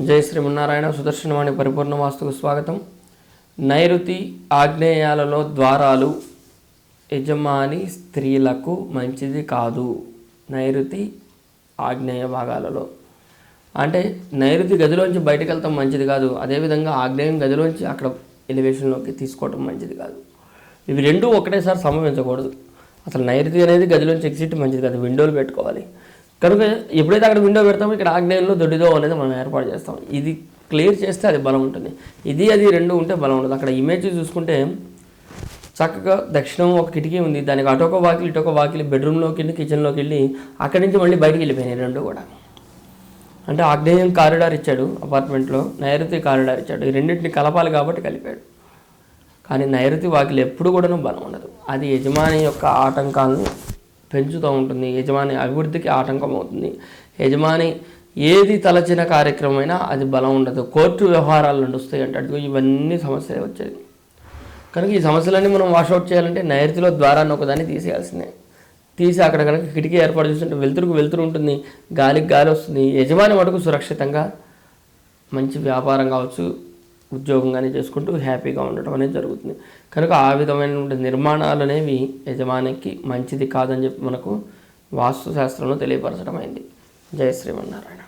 జై శ్రీమన్నారాయణ సుదర్శనవాణి పరిపూర్ణ వాస్తుకు స్వాగతం. నైరుతి ఆగ్నేయాలలో ద్వారాలు యజమాని స్త్రీలకు మంచిది కాదు. నైరుతి ఆగ్నేయ భాగాలలో. అంటే నైరుతి గదిలోంచి బయటకు వెళ్తాం మంచిది కాదు. అదేవిధంగా ఆగ్నేయం గదిలోంచి అక్కడ ఎలివేషన్లోకి తీసుకోవటం మంచిది కాదు. ఇవి రెండూ ఒకటేసారి సంభవించకూడదు అసలు నైరుతి అనేది గదిలోంచి ఎగ్జిట్ మంచిది కాదు. విండోలు పెట్టుకోవాలి. కనుక ఎప్పుడైతే అక్కడ విండో పెడతామో ఇక్కడ ఆగ్నేయంలో దొడ్డిదో అనేది మనం ఏర్పాటు చేస్తాం. ఇది క్లియర్ చేస్తే అది బలం ఉంటుంది. ఇది అది రెండు ఉంటే బలం ఉండదు. అక్కడ ఇమేజ్ చూసుకుంటే చక్కగా దక్షిణం ఒక కిటికీ ఉంది. దానికి అటొక వాకిలి ఇటొక వాకిలి బెడ్రూమ్లోకి వెళ్ళి కిచెన్లోకి వెళ్ళి అక్కడి నుంచి మళ్ళీ బయటికి వెళ్ళిపోయినాయి రెండు కూడా. అంటే ఆగ్నేయం కారిడార్ ఇచ్చాడు అపార్ట్మెంట్లో నైరుతి కారిడార్ ఇచ్చాడు. ఈ రెండింటిని కలపాలి కాబట్టి కలిపాడు. కానీ నైరుతి వాకిలి ఎప్పుడు కూడాను బలం ఉండదు. అది యజమాని యొక్క ఆటంకాలను పెంచుతూ ఉంటుంది. యజమాని అభివృద్ధికి ఆటంకం అవుతుంది. యజమాని ఏది తలచిన కార్యక్రమమైనా అది బలం ఉండదు. కోర్టు వ్యవహారాలు నడుస్తాయి అంటే ఇవన్నీ సమస్యలే వచ్చాయి కనుక ఈ సమస్యలన్నీ మనం వాషౌట్ చేయాలంటే నైరుతిలో ద్వారాన్ని ఒకదాన్ని తీసేయాల్సిందే. తీసి అక్కడ కనుక కిటికీ ఏర్పాటు చేస్తుంటే వెలుతురుకు వెలుతురు ఉంటుంది గాలికి గాలి వస్తుంది. యజమాని మటుకు సురక్షితంగా మంచి వ్యాపారం కావచ్చు ఉద్యోగం కానీ చేసుకుంటూ హ్యాపీగా ఉండటం అనేది జరుగుతుంది. కనుక ఆ విధమైనటువంటి నిర్మాణాలు అనేవి యజమానికి మంచిది కాదని చెప్పి మనకు వాస్తుశాస్త్రంలో తెలియపరచడం అయింది. జయ శ్రీమన్నారాయణ.